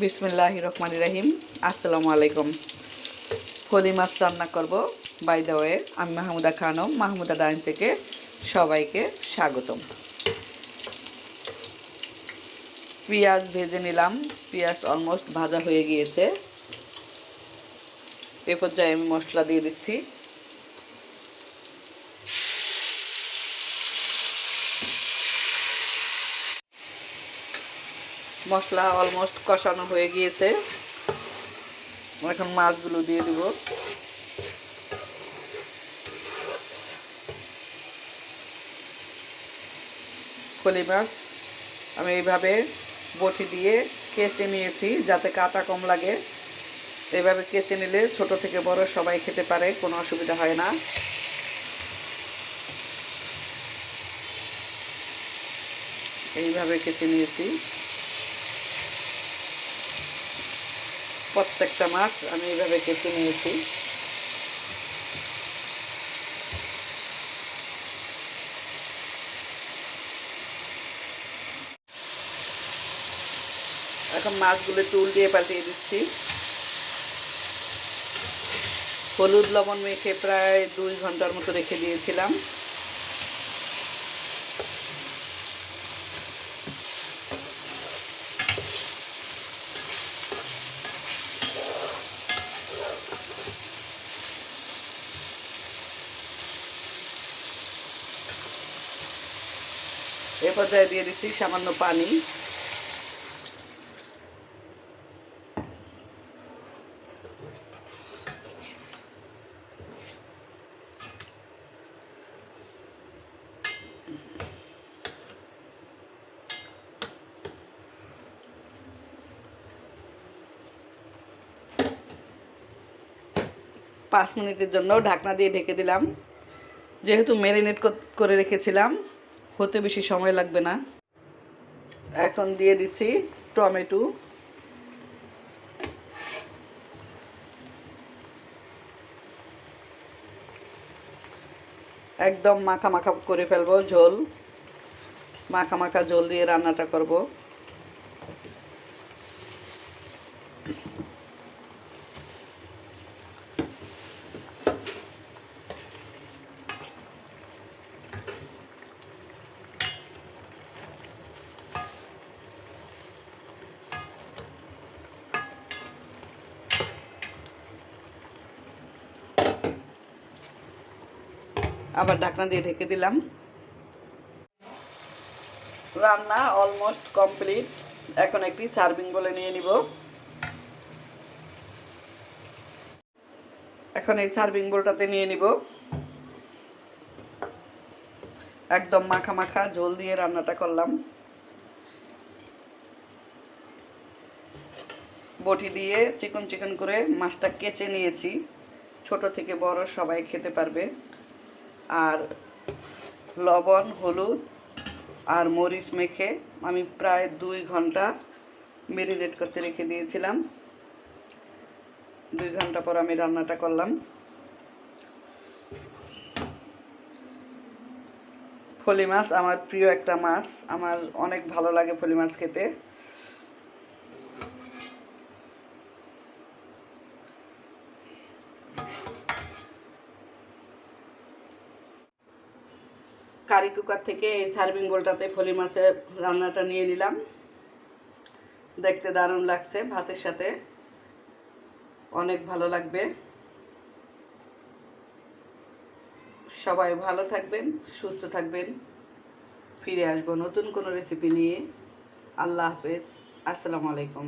বিসমিল্লাহ রহমান রাহিম। আসসালামু আলাইকুম। ফলি মাছ রান্না করব। বাই দ্য ওয়ে আমি মাহমুদা খানম, মাহমুদা ডাইন থেকে সবাইকে স্বাগতম। পেঁয়াজ ভেজে নিলাম। পেঁয়াজ অলমোস্ট ভাজা হয়ে গিয়েছে। এ পর্যায়ে আমি মশলা দিয়ে দিচ্ছি। মশলা অলমোস্ট কষানো হয়ে গিয়েছে। এখন মাছগুলো দিয়ে দিব। ফলি মাছ আমি এইভাবে বটি দিয়ে কেচে নিয়েছি যাতে কাটা কম লাগে। এইভাবে কেচে নিলে ছোট থেকে বড় সবাই খেতে পারে, কোনো অসুবিধা হয় না। এইভাবে কেচে নিয়েছি। প্রত্যেকটা মাছ আমি এইভাবে কেটে নিয়েছি। এখন মাছগুলো একটু উল্টিয়ে পাল্টিয়ে দিচ্ছি। হলুদ লবণ মেখে প্রায় দুই ঘণ্টার মতো রেখে দিয়েছিলাম। এ পর্যায়ে দিয়ে দিচ্ছি সামান্য পানি। পাঁচ মিনিটের জন্য ঢাকনা দিয়ে ঢেকে দিলাম। যেহেতু ম্যারিনেট করে রেখেছিলাম। হতে বেশি সময় লাগবে না। এখন দিয়ে দিচ্ছি টমেটো। একদম মাখা মাখা করে ফেলব ঝোল। মাখা মাখা ঝোল দিয়ে রান্নাটা করব। আবার ঢাকনা দিয়ে ঢেকে দিলাম। রান্না অলমোস্ট কমপ্লিট এখন একটি সার্ভিং বলে নিয়ে নিব। এখন এই সার্ভিং বোলটাতে নিয়ে নিব। একদম মাখা মাখা ঝোল দিয়ে রান্নাটা করলাম। বটি দিয়ে চিকন চিকন করে মাছটা কেচে নিয়েছি। ছোট থেকে বড় সবাই খেতে পারবে। আর লবণ, হলুদ আর মরিচ মেখে আমি প্রায় দুই ঘণ্টা মেরিনেট করতে রেখে দিয়েছিলাম। দুই ঘণ্টা পর আমি রান্নাটা করলাম। ফলি মাছ আমার প্রিয় একটা মাছ। আমার অনেক ভালো লাগে ফলি মাছ খেতে। কারি কুকার থেকে এই সার্ভিং বোলটাতে ফলি মাছের রান্নাটা নিয়ে নিলাম। দেখতে দারুণ লাগছে ভাতের সাথে। অনেক ভালো লাগবে। সবাই ভালো থাকবেন, সুস্থ থাকবেন। ফিরে আসব নতুন কোনো রেসিপি নিয়ে। আল্লাহ হাফেজ। আসসালামু আলাইকুম।